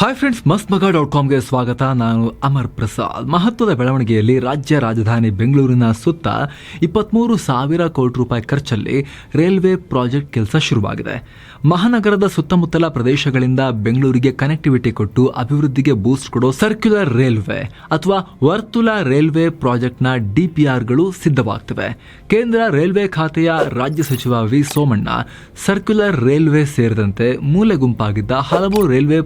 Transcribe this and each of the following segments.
Hi friends ಮಸ್ತ್ ಮಗ dot ಕಾಮ್ಗೆ ಸ್ವಾಗತ. ನಾನು ಅಮರ್ ಪ್ರಸಾದ್. ಮಹತ್ವದ ಬೆಳವಣಿಗೆಯಲ್ಲಿ ರಾಜ್ಯ ರಾಜಧಾನಿ ಬೆಂಗಳೂರಿನ ಸುತ್ತ ಇಪ್ಪತ್ಮೂರು ಸಾವಿರ ಕೋಟಿ ರೂಪಾಯಿ ಖರ್ಚಲ್ಲಿ ರೈಲ್ವೆ ಪ್ರಾಜೆಕ್ಟ್ ಕೆಲಸ ಶುರುವಾಗಿದೆ. ಮಹಾನಗರದ ಸುತ್ತಮುತ್ತಲ ಪ್ರದೇಶಗಳಿಂದ ಬೆಂಗಳೂರಿಗೆ ಕನೆಕ್ಟಿವಿಟಿ ಕೊಟ್ಟು ಅಭಿವೃದ್ಧಿಗೆ ಬೂಸ್ಟ್ ಕೊಡೋ ಸರ್ಕ್ಯುಲರ್ ರೈಲ್ವೆ ಅಥವಾ ವರ್ತುಲ ರೈಲ್ವೆ ಪ್ರಾಜೆಕ್ಟ್ನ ಡಿಪಿಆರ್ಗಳು ಸಿದ್ಧವಾಗ್ತವೆ. ಕೇಂದ್ರ ರೈಲ್ವೆ ಖಾತೆಯ ರಾಜ್ಯ ಸಚಿವ ವಿ ಸೋಮಣ್ಣ ಸರ್ಕ್ಯುಲರ್ ರೈಲ್ವೆ ಸೇರಿದಂತೆ ಮೂಲೆ ಗುಂಪಾಗಿದ್ದ ಹಲವು ರೈಲ್ವೆ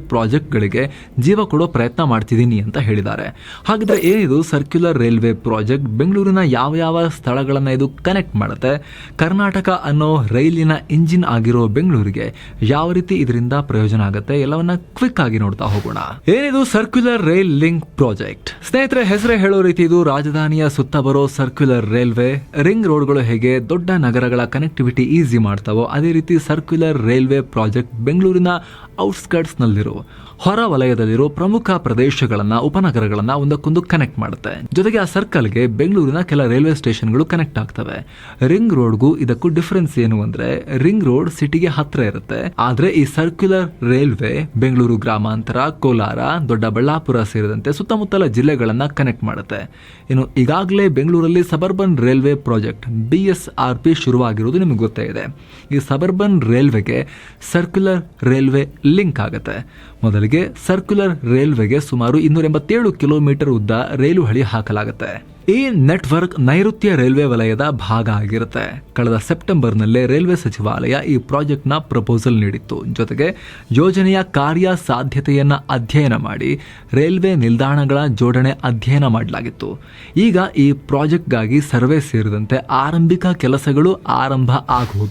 ಪ್ರಾಜೆಕ್ಟ್ಗಳಿಗೆ ಜೀವ ಕೊಡೋ ಪ್ರಯತ್ನ ಮಾಡ್ತಿದ್ದೀನಿ ಅಂತ ಹೇಳಿದ್ದಾರೆ. ಹಾಗಿದ್ರೆ ಏನಿದು ಸರ್ಕ್ಯುಲರ್ ರೈಲ್ವೆ ಪ್ರಾಜೆಕ್ಟ್ ಬೆಂಗಳೂರಿನ ಯಾವ ಯಾವ ಸ್ಥಳಗಳನ್ನು ಇದು ಕನೆಕ್ಟ್ ಮಾಡುತ್ತೆ? ಕರ್ನಾಟಕ ಅನ್ನೋ ರೈಲಿನ ಇಂಜಿನ್ ಆಗಿರೋ ಬೆಂಗಳೂರಿಗೆ ಯಾವ ರೀತಿ ಇದರಿಂದ ಪ್ರಯೋಜನ ಆಗುತ್ತೆ? ಎಲ್ಲವನ್ನ ಕ್ವಿಕ್ ಆಗಿ ನೋಡ್ತಾ ಹೋಗೋಣ. ಏನಿದು ಸರ್ಕ್ಯುಲರ್ ರೈಲ್ ಲಿಂಕ್ ಪ್ರಾಜೆಕ್ಟ್ ಸ್ನೇಹಿತರೆ, ಹೆಸರೇ ಹೇಳೋ ರೀತಿ ಇದು ರಾಜಧಾನಿಯ ಸುತ್ತ ಬರೋ ಸರ್ಕ್ಯುಲರ್ ರೈಲ್ವೆ ರಿಂಗ್ ರೋಡ್ಗಳು ಹೇಗೆ ದೊಡ್ಡ ನಗರಗಳ ಕನೆಕ್ಟಿವಿಟಿ ಈಸಿ ಮಾಡ್ತಾವೋ, ಅದೇ ರೀತಿ ಸರ್ಕ್ಯುಲರ್ ರೈಲ್ವೆ ಪ್ರಾಜೆಕ್ಟ್ ಬೆಂಗಳೂರಿನ ಔಟ್ಸ್ಕರ್ಟ್ಸ್ ನಲ್ಲಿರೋ ಹೊರ ವಲಯದಲ್ಲಿರೋ ಪ್ರಮುಖ ಪ್ರದೇಶಗಳನ್ನ, ಉಪನಗರಗಳನ್ನ ಒಂದಕ್ಕೊಂದು ಕನೆಕ್ಟ್ ಮಾಡುತ್ತೆ. ಜೊತೆಗೆ ಆ ಸರ್ಕಲ್ಗೆ ಬೆಂಗಳೂರಿನ ಕೆಲ ರೈಲ್ವೆ ಸ್ಟೇಷನ್ಗಳು ಕನೆಕ್ಟ್ ಆಗ್ತವೆ. ರಿಂಗ್ ರೋಡ್ಗೂ ಇದಕ್ಕೂ ಡಿಫರೆನ್ಸ್ ಏನು ಅಂದರೆ ರಿಂಗ್ ರೋಡ್ ಸಿಟಿಗೆ ಹತ್ತಿರ ಇರುತ್ತೆ. ಆದರೆ ಈ ಸರ್ಕ್ಯುಲರ್ ರೈಲ್ವೆ ಬೆಂಗಳೂರು ಗ್ರಾಮಾಂತರ, ಕೋಲಾರ, ದೊಡ್ಡಬಳ್ಳಾಪುರ ಸೇರಿದಂತೆ ಸುತ್ತಮುತ್ತಲ ಜಿಲ್ಲೆಗಳನ್ನ ಕನೆಕ್ಟ್ ಮಾಡುತ್ತೆ. ಇನ್ನು ಈಗಾಗಲೇ ಬೆಂಗಳೂರಲ್ಲಿ suburban railway project B S R P ಶುರುವಾಗಿರುವುದು ನಿಮಗೆ ಗೊತ್ತೇ ಇದೆ. ಈ ಸಬರ್ಬನ್ ರೈಲ್ವೆಗೆ ಸರ್ಕ್ಯುಲರ್ ರೈಲ್ವೆ ಲಿಂಕ್ ಆಗುತ್ತೆ. ಮೊದಲಿಗೆ ಸರ್ಕ್ಯುಲರ್ ರೈಲ್ವೆಗೆ ಸುಮಾರು ಇನ್ನೂರ ಎಂಬತ್ತೇಳು ಕಿಲೋಮೀಟರ್ ಉದ್ದ ರೈಲು ಹಳಿ ಹಾಕಲಾಗುತ್ತೆ. ಈ ನೆಟ್ವರ್ಕ್ ನೈಋತ್ಯ ರೈಲ್ವೆ ವಲಯದ ಭಾಗ ಆಗಿರುತ್ತೆ. ಕಳೆದ ಸೆಪ್ಟೆಂಬರ್ನಲ್ಲೇ ರೈಲ್ವೆ ಸಚಿವಾಲಯ ಈ ಪ್ರಾಜೆಕ್ಟ್ನ ಪ್ರಪೋಸಲ್ ನೀಡಿತ್ತು. ಜೊತೆಗೆ ಯೋಜನೆಯ ಕಾರ್ಯ ಸಾಧ್ಯತೆಯನ್ನು ಅಧ್ಯಯನ ಮಾಡಿ ರೈಲ್ವೆ ನಿಲ್ದಾಣಗಳ ಜೋಡಣೆ ಅಧ್ಯಯನ ಮಾಡಲಾಗಿತ್ತು. ಈಗ ಈ ಪ್ರಾಜೆಕ್ಟ್ಗಾಗಿ ಸರ್ವೆ ಸೇರಿದಂತೆ ಆರಂಭಿಕ ಕೆಲಸಗಳು ಆರಂಭ ಆಗಿ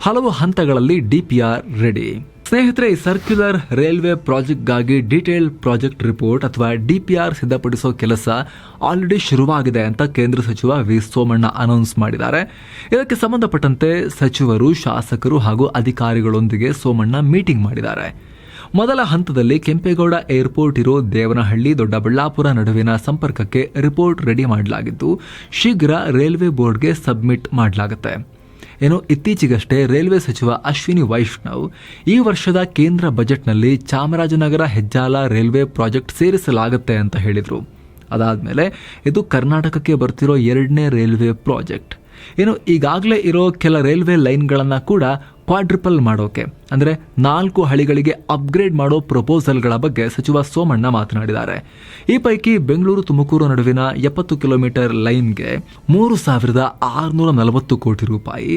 ಹಲವು ಹಂತಗಳಲ್ಲಿ ಡಿಪಿಆರ್ ರೆಡಿ. ಸ್ನೇಹಿತರೆ, ಈ ಸರ್ಕ್ಯುಲರ್ ರೈಲ್ವೆ ಪ್ರಾಜೆಕ್ಟ್ಗಾಗಿ ಡೀಟೇಲ್ ಪ್ರಾಜೆಕ್ಟ್ ರಿಪೋರ್ಟ್ ಅಥವಾ ಡಿ ಪಿ ಆರ್ ಸಿದ್ಧಪಡಿಸೋ ಕೆಲಸ ಆಲ್ರೆಡಿ ಶುರುವಾಗಿದೆ ಅಂತ ಕೇಂದ್ರ ಸಚಿವ ವಿ. ಸೋಮಣ್ಣ ಅನೌನ್ಸ್ ಮಾಡಿದ್ದಾರೆ. ಇದಕ್ಕೆ ಸಂಬಂಧಪಟ್ಟಂತೆ ಸಚಿವರು, ಶಾಸಕರು ಹಾಗೂ ಅಧಿಕಾರಿಗಳೊಂದಿಗೆ ಸೋಮಣ್ಣ ಮೀಟಿಂಗ್ ಮಾಡಿದ್ದಾರೆ. ಮೊದಲ ಹಂತದಲ್ಲಿ ಕೆಂಪೇಗೌಡ ಏರ್ಪೋರ್ಟ್ ಇರೋ ದೇವನಹಳ್ಳಿ, ದೊಡ್ಡಬಳ್ಳಾಪುರ ನಡುವಿನ ಸಂಪರ್ಕಕ್ಕೆ ರಿಪೋರ್ಟ್ ರೆಡಿ ಮಾಡಲಾಗಿದ್ದು, ಶೀಘ್ರ ರೈಲ್ವೆ ಬೋರ್ಡ್ಗೆ ಸಬ್ಮಿಟ್ ಮಾಡಲಾಗುತ್ತೆ. ಏನು, ಇತ್ತೀಚೆಗಷ್ಟೇ ರೈಲ್ವೆ ಸಚಿವ ಅಶ್ವಿನಿ ವೈಷ್ಣವ್ ಈ ವರ್ಷದ ಕೇಂದ್ರ ಬಜೆಟ್ನಲ್ಲಿ ಚಾಮರಾಜನಗರ ಹೆಜ್ಜಾಲ ರೈಲ್ವೆ ಪ್ರಾಜೆಕ್ಟ್ ಸೇರಿಸಲಾಗುತ್ತೆ ಅಂತ ಹೇಳಿದರು. ಅದಾದಮೇಲೆ ಇದು ಕರ್ನಾಟಕಕ್ಕೆ ಬರ್ತಿರೋ ಎರಡನೇ ರೈಲ್ವೆ ಪ್ರಾಜೆಕ್ಟ್. ಏನು, ಈಗಾಗಲೇ ಇರೋ ಕೆಲ ರೈಲ್ವೆ ಲೈನ್ಗಳನ್ನು ಕೂಡ ಕ್ವಾಡ್ರಿಪಲ್ ಮಾಡೋಕೆ. ಅಂದರೆ ನಾಲ್ಕು ಹಳಿಗಳಿಗೆ ಅಪ್ಗ್ರೇಡ್ ಮಾಡೋ ಪ್ರಪೋಸಲ್ಗಳ ಬಗ್ಗೆ ಸಚಿವ ಸೋಮಣ್ಣ ಮಾತನಾಡಿದ್ದಾರೆ. ಈ ಪೈಕಿ ಬೆಂಗಳೂರು ತುಮಕೂರು ನಡುವಿನ ಎಪ್ಪತ್ತು ಕಿಲೋಮೀಟರ್ ಲೈನ್ಗೆ ಮೂರು ಸಾವಿರದ ಆರುನೂರ ನಲವತ್ತು ಕೋಟಿ ರೂಪಾಯಿ,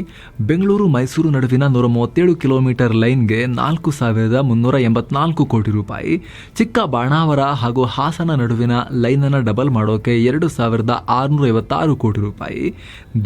ಬೆಂಗಳೂರು ಮೈಸೂರು ನಡುವಿನ ನೂರ ಮೂವತ್ತೇಳು ಕಿಲೋಮೀಟರ್ ಲೈನ್ಗೆ ನಾಲ್ಕು ಸಾವಿರದ ಮುನ್ನೂರ ಎಂಬತ್ನಾಲ್ಕು ಕೋಟಿ ರೂಪಾಯಿ ಚಿಕ್ಕ ಬಾಣಾವರ ಹಾಗೂ ಹಾಸನ ನಡುವಿನ ಲೈನನ್ನು ಡಬಲ್ ಮಾಡೋಕೆ ಎರಡು ಸಾವಿರದ ಆರುನೂರ ಐವತ್ತಾರು ಕೋಟಿ ರೂಪಾಯಿ,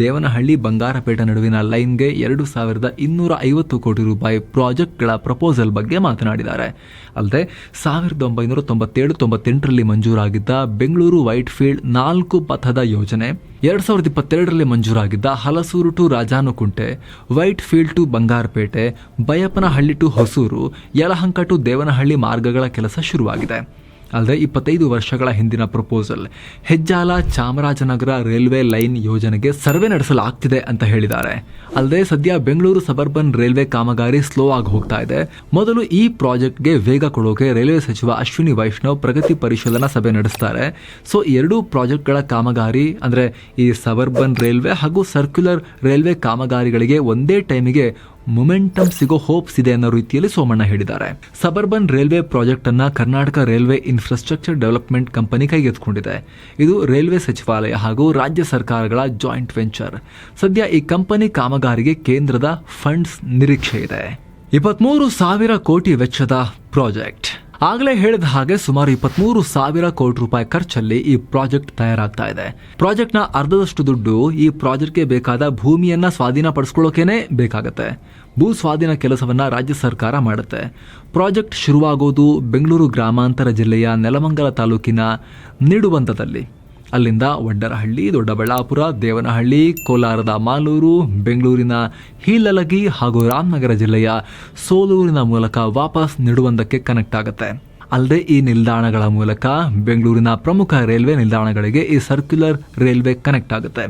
ದೇವನಹಳ್ಳಿ ಬಂಗಾರಪೇಟೆ ನಡುವಿನ ಲೈನ್ಗೆ ಎರಡು ಸಾವಿರದ ಇನ್ನೂರ ಕೋಟಿ ರೂಪಾಯಿ ಪ್ರಾಜೆಕ್ಟ್ಗಳ ಪ್ರಪೋಸಲ್ ಬಗ್ಗೆ ಮಾತನಾಡಿದ್ದಾರೆ. ಅಲ್ಲದೆ, ಸಾವಿರದ ಒಂಬೈನೂರ ತೊಂಬತ್ತೇಳು, ತೊಂಬತ್ತೆಂಟರಲ್ಲಿ ಮಂಜೂರಾಗಿದ್ದ ಬೆಂಗಳೂರು ವೈಟ್ ಫೀಲ್ಡ್ ನಾಲ್ಕು ಪಥದ ಯೋಜನೆ, ಎರಡ್ ಸಾವಿರದ ಇಪ್ಪತ್ತೆರಡರಲ್ಲಿ ಮಂಜೂರಾಗಿದ್ದ Halasuru to Rajanukunte Whitefield to Bangarapet Baiyappanahalli to Hosur, Yelahanka to Devanahalli ಮಾರ್ಗಗಳ ಕೆಲಸ ಶುರುವಾಗಿದೆ. ಅಲ್ಲದೆ ಇಪ್ಪತ್ತೈದು ವರ್ಷಗಳ ಹಿಂದಿನ proposal, Hejjala Chamarajanagar railway line ಯೋಜನೆಗೆ ಸರ್ವೆ ನಡೆಸಲಾಗ್ತಿದೆ ಅಂತ ಹೇಳಿದ್ದಾರೆ. ಅಲ್ಲದೆ ಸದ್ಯ ಬೆಂಗಳೂರು ಸಬರ್ಬನ್ ರೈಲ್ವೆ ಕಾಮಗಾರಿ ಸ್ಲೋ ಆಗಿ ಹೋಗ್ತಾ ಇದೆ. ಮೊದಲು ಈ ಪ್ರಾಜೆಕ್ಟ್ಗೆ ವೇಗ ಕೊಡೋಕೆ ರೈಲ್ವೆ ಸಚಿವ ಅಶ್ವಿನಿ ವೈಷ್ಣವ್ ಪ್ರಗತಿ ಪರಿಶೀಲನಾ ಸಭೆ ನಡೆಸ್ತಾರೆ. ಸೊ, ಎರಡೂ ಪ್ರಾಜೆಕ್ಟ್ಗಳ ಕಾಮಗಾರಿ, ಅಂದರೆ ಈ ಸಬರ್ಬನ್ ರೈಲ್ವೆ ಹಾಗೂ ಸರ್ಕ್ಯುಲರ್ ರೈಲ್ವೆ ಕಾಮಗಾರಿಗಳಿಗೆ ಒಂದೇ ಟೈಮಿಗೆ ಮೊಮೆಂಟಮ್ ಸಿಗೋ ಹೋಪ್ಸ್ ಇದೆ ಅನ್ನೋ ರೀತಿಯಲ್ಲಿ ಸೋಮಣ್ಣ ಹೇಳಿದ್ದಾರೆ. ಸಬರ್ಬನ್ ರೈಲ್ವೆ ಪ್ರಾಜೆಕ್ಟ್ ಅನ್ನ Karnataka railway infrastructure development company ಕೈಗೆತ್ತಿಕೊಂಡಿದೆ. ಇದು ರೈಲ್ವೆ ಸಚಿವಾಲಯ ಹಾಗೂ ರಾಜ್ಯ ಸರ್ಕಾರಗಳ ಜಾಯಿಂಟ್ ವೆಂಚರ್ ಸದ್ಯ ಈ ಕಂಪನಿ ಕಾಮಗಾರಿಗೆ ಕೇಂದ್ರದ ಫಂಡ್ಸ್ ನಿರೀಕ್ಷೆ ಇದೆ. ಇಪ್ಪತ್ಮೂರು ಸಾವಿರ ಕೋಟಿ ವೆಚ್ಚದ ಪ್ರಾಜೆಕ್ಟ್ ಆಗಲೇ ಹೇಳಿದ ಹಾಗೆ ಸುಮಾರು ಇಪ್ಪತ್ಮೂರು ಸಾವಿರ ಕೋಟಿ ರೂಪಾಯಿ ಖರ್ಚಲ್ಲಿ ಈ ಪ್ರಾಜೆಕ್ಟ್ ತಯಾರಾಗ್ತಾ ಇದೆ. ಪ್ರಾಜೆಕ್ಟ್ನ ಅರ್ಧದಷ್ಟು ದುಡ್ಡು ಈ ಪ್ರಾಜೆಕ್ಟ್ಗೆ ಬೇಕಾದ ಭೂಮಿಯನ್ನ ಸ್ವಾಧೀನಪಡಿಸ್ಕೊಳ್ಳೋಕೆನೇ ಬೇಕಾಗತ್ತೆ. ಭೂ ಸ್ವಾಧೀನ ಕೆಲಸವನ್ನ ರಾಜ್ಯ ಸರ್ಕಾರ ಮಾಡುತ್ತೆ. ಪ್ರಾಜೆಕ್ಟ್ ಶುರುವಾಗೋದು ಬೆಂಗಳೂರು ಗ್ರಾಮಾಂತರ ಜಿಲ್ಲೆಯ ನೆಲಮಂಗಲ ತಾಲೂಕಿನ ನಿಡುವಂತದಲ್ಲಿ. ಅಲ್ಲಿಂದ ವಡ್ಡರಹಳ್ಳಿ, ದೊಡ್ಡಬಳ್ಳಾಪುರ, ದೇವನಹಳ್ಳಿ, ಕೋಲಾರದ ಮಾಲೂರು, ಬೆಂಗಳೂರಿನ ಹೀಲಲಗಿ ಹಾಗೂ ರಾಮನಗರ ಜಿಲ್ಲೆಯ ಸೋಲೂರಿನ ಮೂಲಕ ವಾಪಸ್ ನಿಡುವಂದಕ್ಕೆ ಕನೆಕ್ಟ್ ಆಗುತ್ತೆ. ಅಲ್ಲದೆ ಈ ನಿಲ್ದಾಣಗಳ ಮೂಲಕ ಬೆಂಗಳೂರಿನ ಪ್ರಮುಖ ರೈಲ್ವೆ ನಿಲ್ದಾಣಗಳಿಗೆ ಈ ಸರ್ಕ್ಯುಲರ್ ರೈಲ್ವೆ ಕನೆಕ್ಟ್ ಆಗುತ್ತೆ.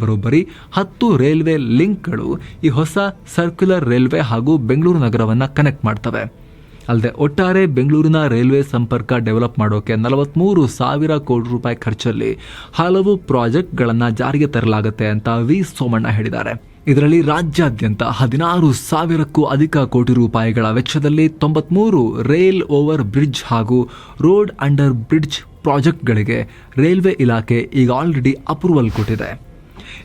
ಬರೋಬ್ಬರಿ ಹತ್ತು ರೈಲ್ವೆ ಲಿಂಕ್ಗಳು ಈ ಹೊಸ ಸರ್ಕ್ಯುಲರ್ ರೈಲ್ವೆ ಹಾಗೂ ಬೆಂಗಳೂರು ನಗರವನ್ನು ಕನೆಕ್ಟ್ ಮಾಡ್ತವೆ. ಅಲ್ಲದೆ ಒಟ್ಟಾರೆ ಬೆಂಗಳೂರಿನ ರೈಲ್ವೆ ಸಂಪರ್ಕ ಡೆವಲಪ್ ಮಾಡೋಕೆ ನಲವತ್ಮೂರು ಸಾವಿರ ಕೋಟಿ ರೂಪಾಯಿ ಖರ್ಚಲ್ಲಿ ಹಲವು ಪ್ರಾಜೆಕ್ಟ್ಗಳನ್ನು ಜಾರಿಗೆ ತರಲಾಗುತ್ತೆ ಅಂತ ವಿ ಸೋಮಣ್ಣ ಹೇಳಿದ್ದಾರೆ. ಇದರಲ್ಲಿ ರಾಜ್ಯಾದ್ಯಂತ ಹದಿನಾರು ಸಾವಿರಕ್ಕೂ ಅಧಿಕ ಕೋಟಿ ರೂಪಾಯಿಗಳ ವೆಚ್ಚದಲ್ಲಿ ತೊಂಬತ್ಮೂರು ರೈಲ್ ಓವರ್ ಬ್ರಿಡ್ಜ್ ಹಾಗೂ ರೋಡ್ ಅಂಡರ್ ಬ್ರಿಡ್ಜ್ ಪ್ರಾಜೆಕ್ಟ್ಗಳಿಗೆ ರೈಲ್ವೆ ಇಲಾಖೆ ಈಗ ಆಲ್ರೆಡಿ ಅಪ್ರೂವಲ್ ಕೊಟ್ಟಿದೆ.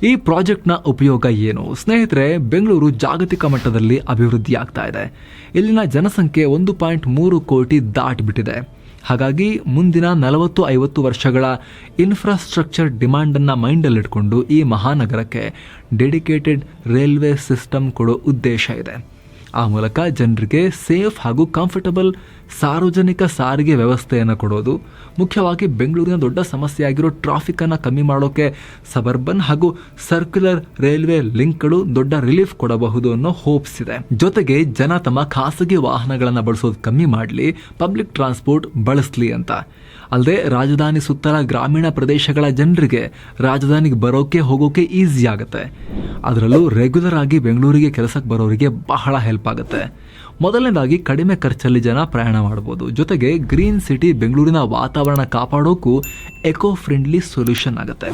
ಈ ಪ್ರಾಜೆಕ್ಟ್ನ ಉಪಯೋಗ ಏನು? ಸ್ನೇಹಿತರೆ, ಬೆಂಗಳೂರು ಜಾಗತಿಕ ಮಟ್ಟದಲ್ಲಿ ಅಭಿವೃದ್ಧಿಯಾಗ್ತಾ ಇದೆ. ಇಲ್ಲಿನ ಜನಸಂಖ್ಯೆ ಒಂದು ಪಾಯಿಂಟ್ ಮೂರು ಕೋಟಿ ದಾಟಿಬಿಟ್ಟಿದೆ. ಹಾಗಾಗಿ ಮುಂದಿನ ನಲವತ್ತು ಐವತ್ತು ವರ್ಷಗಳ ಇನ್ಫ್ರಾಸ್ಟ್ರಕ್ಚರ್ ಡಿಮ್ಯಾಂಡನ್ನು ಮೈಂಡಲ್ಲಿಟ್ಕೊಂಡು ಈ ಮಹಾನಗರಕ್ಕೆ ಡೆಡಿಕೇಟೆಡ್ ರೈಲ್ವೆ ಸಿಸ್ಟಮ್ ಕೊಡೋ ಉದ್ದೇಶ ಇದೆ. ಆ ಮೂಲಕ ಜನರಿಗೆ ಸೇಫ್ ಹಾಗೂ ಕಂಫರ್ಟಬಲ್ ಸಾರ್ವಜನಿಕ ಸಾರಿಗೆ ವ್ಯವಸ್ಥೆಯನ್ನು ಕೊಡೋದು. ಮುಖ್ಯವಾಗಿ ಬೆಂಗಳೂರಿನ ದೊಡ್ಡ ಸಮಸ್ಯೆಯಾಗಿರೋ ಟ್ರಾಫಿಕನ್ನು ಕಮ್ಮಿ ಮಾಡೋಕೆ ಸಬರ್ಬನ್ ಹಾಗೂ ಸರ್ಕ್ಯುಲರ್ ರೈಲ್ವೆ ಲಿಂಕ್ಗಳು ದೊಡ್ಡ ರಿಲೀಫ್ ಕೊಡಬಹುದು ಅನ್ನೋ ಹೋಪ್ಸ್ ಇದೆ. ಜೊತೆಗೆ ಜನ ತಮ್ಮ ಖಾಸಗಿ ವಾಹನಗಳನ್ನು ಬಳಸೋದು ಕಮ್ಮಿ ಮಾಡಲಿ ಪಬ್ಲಿಕ್ ಟ್ರಾನ್ಸ್ಪೋರ್ಟ್ ಬಳಸಲಿ ಅಂತ. ಅಲ್ಲದೆ ರಾಜಧಾನಿ ಸುತ್ತಲ ಗ್ರಾಮೀಣ ಪ್ರದೇಶಗಳ ಜನರಿಗೆ ರಾಜಧಾನಿಗೆ ಬರೋಕೆ ಹೋಗೋಕೆ ಈಸಿ ಆಗುತ್ತೆ. ಅದರಲ್ಲೂ ರೆಗ್ಯುಲರ್ ಆಗಿ ಬೆಂಗಳೂರಿಗೆ ಕೆಲಸಕ್ಕೆ ಬರೋರಿಗೆ ಬಹಳ ಹೆಲ್ಪ್ ಆಗುತ್ತೆ ಮೊದಲನೇದಾಗಿ ಕಡಿಮೆ ಖರ್ಚಲ್ಲಿ ಜನ ಪ್ರಯಾಣ ಮಾಡ್ಬೋದು. ಜೊತೆಗೆ ಗ್ರೀನ್ ಸಿಟಿ ಬೆಂಗಳೂರಿನ ವಾತಾವರಣ ಕಾಪಾಡೋಕ್ಕೂ ಎಕೋ ಫ್ರೆಂಡ್ಲಿ ಸೊಲ್ಯೂಷನ್ ಆಗುತ್ತೆ.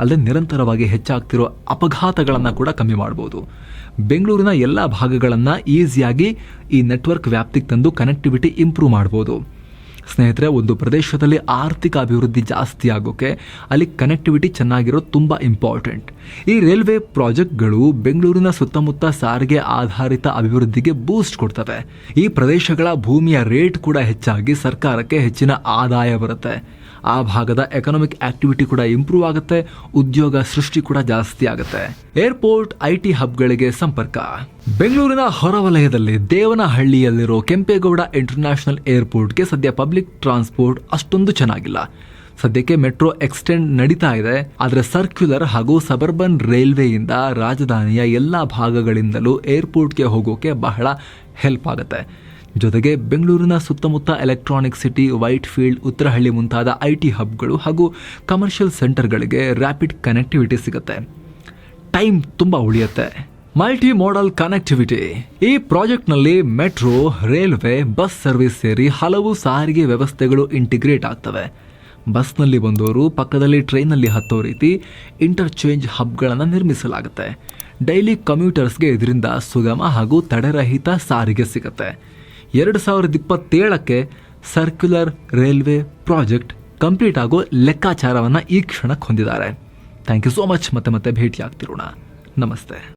ಅಲ್ಲದೆ ನಿರಂತರವಾಗಿ ಹೆಚ್ಚಾಗ್ತಿರೋ ಅಪಘಾತಗಳನ್ನು ಕೂಡ ಕಮ್ಮಿ ಮಾಡ್ಬೋದು. ಬೆಂಗಳೂರಿನ ಎಲ್ಲ ಭಾಗಗಳನ್ನು ಈಸಿಯಾಗಿ ಈ ನೆಟ್ವರ್ಕ್ ವ್ಯಾಪ್ತಿಗೆ ತಂದು ಕನೆಕ್ಟಿವಿಟಿ ಇಂಪ್ರೂವ್ ಮಾಡ್ಬೋದು. ಸ್ನೇಹಿತರೆ, ಒಂದು ಪ್ರದೇಶದಲ್ಲಿ ಆರ್ಥಿಕ ಅಭಿವೃದ್ಧಿ ಜಾಸ್ತಿ ಆಗೋಕೆ ಅಲ್ಲಿ ಕನೆಕ್ಟಿವಿಟಿ ಚೆನ್ನಾಗಿರೋದು ತುಂಬ ಇಂಪಾರ್ಟೆಂಟ್ ಈ ರೈಲ್ವೆ ಪ್ರಾಜೆಕ್ಟ್ಗಳು ಬೆಂಗಳೂರಿನ ಸುತ್ತಮುತ್ತ ಸಾರಿಗೆ ಆಧಾರಿತ ಅಭಿವೃದ್ಧಿಗೆ ಬೂಸ್ಟ್ ಕೊಡ್ತವೆ. ಈ ಪ್ರದೇಶಗಳ ಭೂಮಿಯ ರೇಟ್ ಕೂಡ ಹೆಚ್ಚಾಗಿ ಸರ್ಕಾರಕ್ಕೆ ಹೆಚ್ಚಿನ ಆದಾಯ ಬರುತ್ತೆ. ಆ ಭಾಗದ ಎಕನಾಮಿಕ್ ಆಕ್ಟಿವಿಟಿ ಕೂಡ ಇಂಪ್ರೂವ್ ಆಗುತ್ತೆ, ಉದ್ಯೋಗ ಸೃಷ್ಟಿ ಕೂಡ ಜಾಸ್ತಿ ಆಗುತ್ತೆ. ಏರ್ಪೋರ್ಟ್ ಐಟಿ ಹಬ್ಗಳಿಗೆ ಸಂಪರ್ಕ. ಬೆಂಗಳೂರಿನ ಹೊರವಲಯದಲ್ಲಿ ದೇವನಹಳ್ಳಿಯಲ್ಲಿರೋ ಕೆಂಪೇಗೌಡ ಇಂಟರ್ನ್ಯಾಷನಲ್ ಏರ್ಪೋರ್ಟ್ಗೆ ಸದ್ಯ ಪಬ್ಲಿಕ್ ಟ್ರಾನ್ಸ್ಪೋರ್ಟ್ ಅಷ್ಟೊಂದು ಚೆನ್ನಾಗಿಲ್ಲ. ಸದ್ಯಕ್ಕೆ ಮೆಟ್ರೋ ಎಕ್ಸ್ಟೆಂಡ್ ನಡೀತಾ ಇದೆ, ಆದರೆ ಸರ್ಕ್ಯುಲರ್ ಹಾಗೂ ಸಬರ್ಬನ್ ರೈಲ್ವೆಯಿಂದ ರಾಜಧಾನಿಯ ಎಲ್ಲ ಭಾಗಗಳಿಂದಲೂ ಏರ್ಪೋರ್ಟ್ಗೆ ಹೋಗೋಕೆ ಬಹಳ ಹೆಲ್ಪ್ ಆಗುತ್ತೆ. ಜೊತೆಗೆ ಬೆಂಗಳೂರಿನ ಸುತ್ತಮುತ್ತ electronic city white field Uttarahalli ಮುಂತಾದ ಐ ಟಿ ಹಬ್ಗಳು ಹಾಗೂ ಕಮರ್ಷಿಯಲ್ ಸೆಂಟರ್ಗಳಿಗೆ ರ್ಯಾಪಿಡ್ ಕನೆಕ್ಟಿವಿಟಿ ಸಿಗುತ್ತೆ. ಟೈಮ್ ತುಂಬ ಉಳಿಯುತ್ತೆ. ಮಲ್ಟಿ ಮೋಡಲ್ ಕನೆಕ್ಟಿವಿಟಿ ಈ ಪ್ರಾಜೆಕ್ಟ್ನಲ್ಲಿ ಮೆಟ್ರೋ, ರೈಲ್ವೆ ಬಸ್ ಸರ್ವಿಸ್ ಸೇರಿ ಹಲವು ಸಾರಿಗೆ ವ್ಯವಸ್ಥೆಗಳು ಇಂಟಿಗ್ರೇಟ್ ಆಗ್ತವೆ. ಬಸ್ನಲ್ಲಿ ಬಂದವರು ಪಕ್ಕದಲ್ಲಿ ಟ್ರೈನಲ್ಲಿ ಹತ್ತೋ ರೀತಿ ಇಂಟರ್ಚೇಂಜ್ ಹಬ್ಗಳನ್ನು ನಿರ್ಮಿಸಲಾಗುತ್ತೆ. ಡೈಲಿ ಕಮ್ಯೂಟರ್ಸ್ಗೆ ಇದರಿಂದ ಸುಗಮ ಹಾಗೂ ತಡೆರಹಿತ ಸಾರಿಗೆ ಸಿಗುತ್ತೆ. ಎರಡು ಸಾವಿರದ ಇಪ್ಪತ್ತೇಳಕ್ಕೆ ಸರ್ಕ್ಯುಲರ್ ರೈಲ್ವೆ ಪ್ರಾಜೆಕ್ಟ್ ಕಂಪ್ಲೀಟ್ ಆಗೋ ಲೆಕ್ಕಾಚಾರವನ್ನು ಈ ಕ್ಷಣಕ್ಕೆ ಹೊಂದಿದ್ದಾರೆ. ಥ್ಯಾಂಕ್ ಯು ಸೋ ಮಚ್ ಮತ್ತೆ ಮತ್ತೆ ಭೇಟಿ ಆಗ್ತಿರೋಣ ನಮಸ್ತೆ.